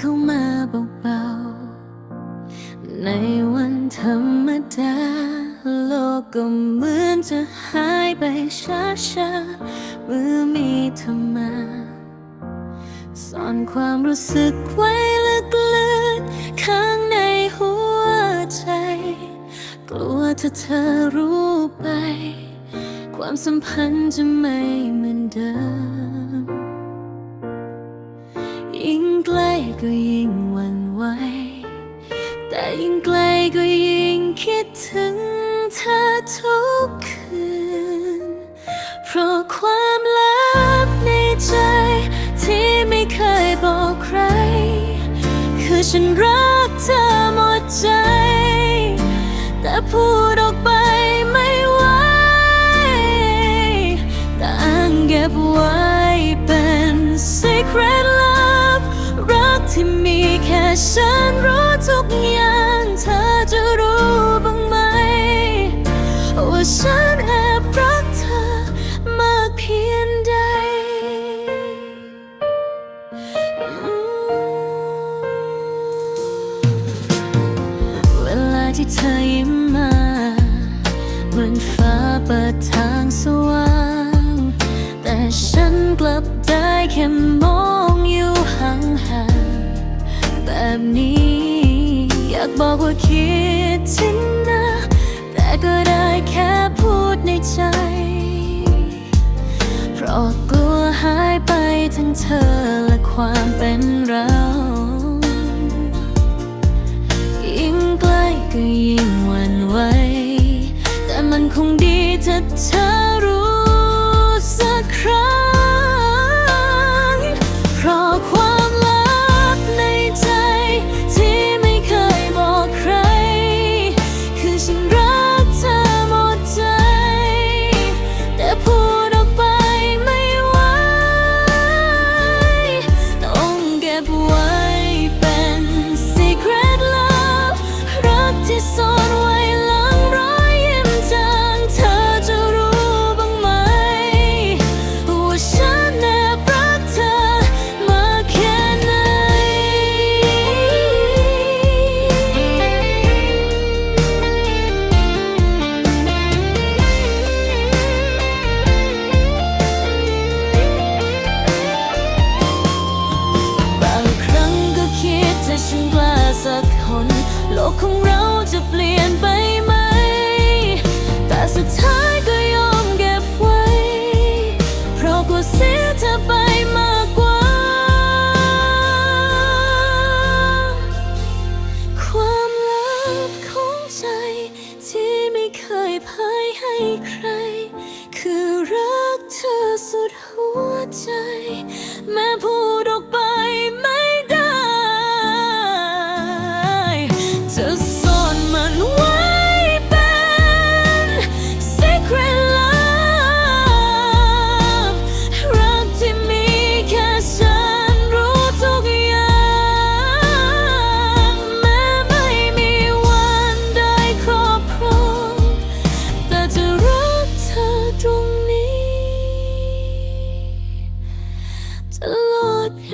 เข้ามาเบาๆ ในวันธรรมดา โลกก็เหมือนจะหายไปช้าๆเมื่อมีเธอมาซ่อนความรู้สึกไว้ลึกๆ ข้างในหัวใจ กลัวถ้าเธอรู้ไป ความสัมพันธ์จะไม่เหมือนเดิม ใกล้ก็ยิ่งหวั่นไหว แต่ยิ่งไกลก็ยิ่งคิดถึงเธอทุกคืน เพราะความลับในใจ ที่ไม่เคยบอกใคร คือฉันรักเธอหมดใจ แต่พูดออกไปไม่ไหวต่างเก็บไว้เป็น secret love รัก ที่มีแค่ฉันรู้ทุกอย่าง เธอจะรู้บ้างไหม ว่าฉันแอบรักเธอมากเพียงใด เวลาที่เธอยิ้มมาเหมือนฟ้าเปิดทางสว่าง แต่ฉันกลับได้แค่มองอยู่ห่างๆ แบบนี้ อยากบอกว่าคิดถึงนะ แต่ก็ได้แค่พูดในใจ เพราะกลัวหายไปทั้งเธอและความเป็นเรายิ่งใกล้ก็ยิ่งหวั่นไหวแต่มันคงดีถ้าเธอ กของเราจะเปลี่ยนไปไหม แต่สุดท้ายก็ย ตลอดไป